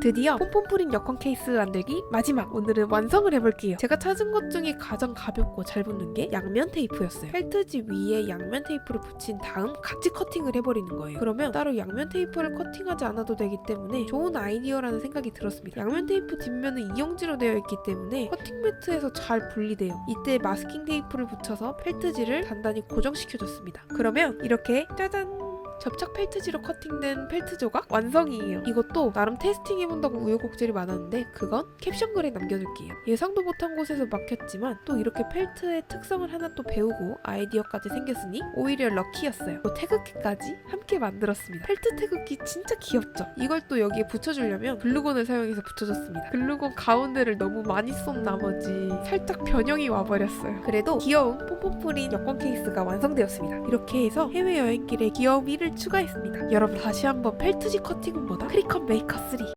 드디어 폼폼 프린 여권 케이스 만들기 마지막 오늘은 완성을 해볼게요. 제가 찾은 것 중에 가장 가볍고 잘 붙는 게 양면 테이프였어요. 펠트지 위에 양면 테이프를 붙인 다음 같이 커팅을 해버리는 거예요. 그러면 따로 양면 테이프를 커팅하지 않아도 되기 때문에 좋은 아이디어라는 생각이 들었습니다. 양면 테이프 뒷면은 이영지로 되어 있기 때문에 커팅 매트에서 잘 분리돼요. 이때 마스킹 테이프를 붙여서 펠트지를 단단히 고정시켜줬습니다. 그러면 이렇게 짜잔 접착 펠트지로 커팅된 펠트 조각 완성이에요. 이것도 나름 테스팅 해본다고 우여곡절이 많았는데 그건 캡션 글에 남겨둘게요. 예상도 못한 곳에서 막혔지만 또 이렇게 펠트의 특성을 하나 또 배우고 아이디어까지 생겼으니 오히려 럭키였어요. 또 태극기까지 함께 만들었습니다. 펠트 태극기 진짜 귀엽죠? 이걸 또 여기에 붙여주려면 글루건을 사용해서 붙여줬습니다. 글루건 가운데를 너무 많이 쏜 나머지 살짝 변형이 와버렸어요. 그래도 귀여운 폼폼프린 여권 케이스가 완성되었습니다. 이렇게 해서 해외여행길에 귀여움이를 추가했습니다. 여러분 다시 한번 펠트지 커팅은보다 크리컷 메이커 3